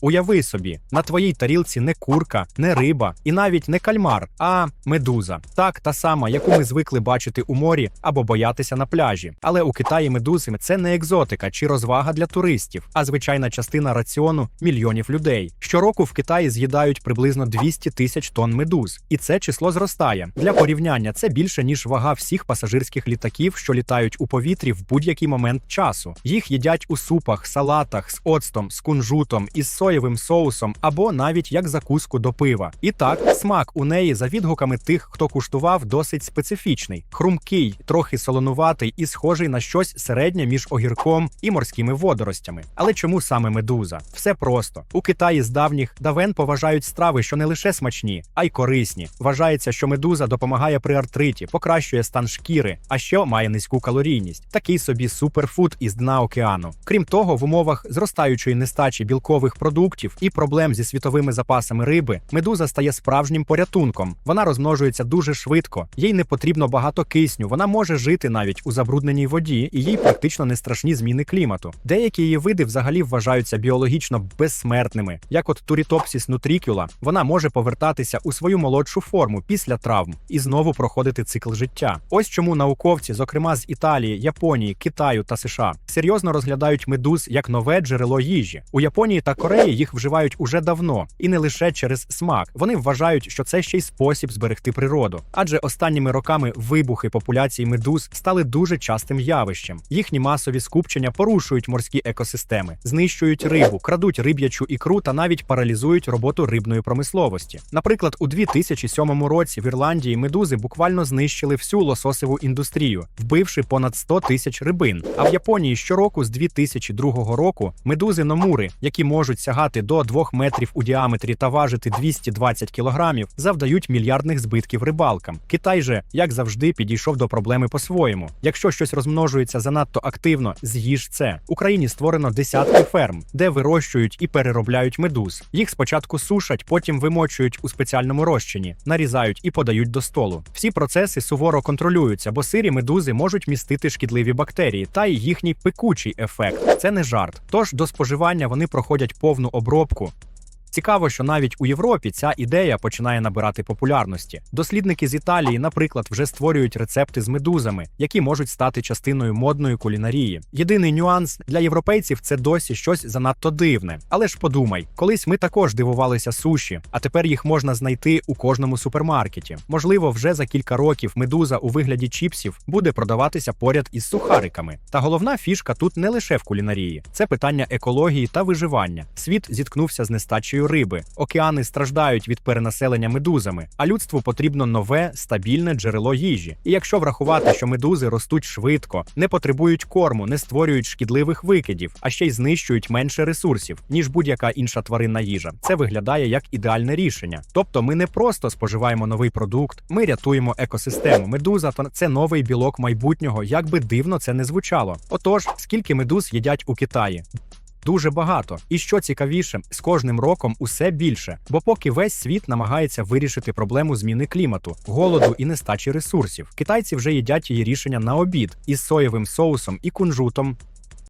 Уяви собі, на твоїй тарілці не курка, не риба і навіть не кальмар, а медуза. Так, та сама, яку ми звикли бачити у морі або боятися на пляжі. Але у Китаї медузи це не екзотика чи розвага для туристів, а звичайна частина раціону мільйонів людей. Щороку в Китаї з'їдають приблизно 200 тисяч тонн медуз, і це число зростає. Для порівняння це більше ніж вага всіх пасажирських літаків, що літають у повітрі в будь-який момент часу. Їх їдять у супах, салатах з оцтом, з кунжутом, із соєвим соусом або навіть як закуску до пива. І так, смак у неї за відгуками тих, хто куштував, досить специфічний, хрумкий, трохи солонуватий і схожий на щось середнє між огірком і морськими водоростями. Але чому саме медуза? Все просто у Китаї з давніх давен поважають страви, що не лише смачні, а й корисні. Вважається, що медуза допомагає при артриті, покращує стан шкіри, а ще має низьку калорійність. Такий собі суперфуд із дна океану. Крім того, в умовах зростаючої нестачі білкових продуктів і проблем зі світовими запасами риби, медуза стає справжнім порятунком. Вона розмножується дуже швидко, їй не потрібно багато кисню. Вона може жити навіть у забрудненій воді, і їй практично не страшні зміни клімату. Деякі її види взагалі вважаються біологічно безсмертними, як от Turritopsis nutricula, вона може повертатися у свою молодшу форму після травм і знову проходити цикл життя. Ось чому науковці, зокрема з Італії, Японії, Китаю та США, серйозно розглядають медуз як нове джерело їжі. У Японії та Кореї їх вживають уже давно, і не лише через смак. Вони вважають, що це ще й спосіб зберегти природу. Адже останніми роками вибухи популяції медуз стали дуже частим явищем. Їхні масові скупчення порушують морські екосистеми, знищують рибу, крадуть риб'ячу ікру та навіть паралізують роботу рибної промисловості. Наприклад, у 2007 році в Ірландії медузи буквально знищили всю лососеву індустрію, вбивши понад 100 тисяч рибин. А в Японії щороку з 2002 року медузи номури, які можуть сягати до 2 метрів у діаметрі та важити 220 кілограмів, завдають мільярдних збитків рибалкам. Китай же, як завжди, підійшов до проблеми по-своєму. Якщо щось розмножується занадто активно, з'їж це. Україні створено десятки ферм, де вирощують і переробляють медуз. Їх спочатку сушать, потім вимочують у спеціальному розчині, нарізають і подають до столу. Всі процеси суворо контролюються, бо сирі медузи можуть містити шкідливі бактерії та й їхній пекучий ефект. Це не жарт. Тож до споживання вони проходять повну обробку. Цікаво, що навіть у Європі ця ідея починає набирати популярності. Дослідники з Італії, наприклад, вже створюють рецепти з медузами, які можуть стати частиною модної кулінарії. Єдиний нюанс для європейців це досі щось занадто дивне. Але ж подумай, колись ми також дивувалися суші, а тепер їх можна знайти у кожному супермаркеті. Можливо, вже за кілька років медуза у вигляді чіпсів буде продаватися поряд із сухариками. Та головна фішка тут не лише в кулінарії, це питання екології та виживання. Світ зіткнувся з нестачею риби. Океани страждають від перенаселення медузами, а людству потрібно нове стабільне джерело їжі. І якщо врахувати, що медузи ростуть швидко, не потребують корму, не створюють шкідливих викидів, а ще й знищують менше ресурсів, ніж будь-яка інша тваринна їжа, це виглядає як ідеальне рішення. Тобто, ми не просто споживаємо новий продукт, ми рятуємо екосистему. Медуза це новий білок майбутнього, як би дивно це не звучало. Отож, скільки медуз їдять у Китаї? Дуже багато. І що цікавіше, з кожним роком усе більше. Бо поки весь світ намагається вирішити проблему зміни клімату, голоду і нестачі ресурсів, китайці вже їдять її рішення на обід із соєвим соусом і кунжутом.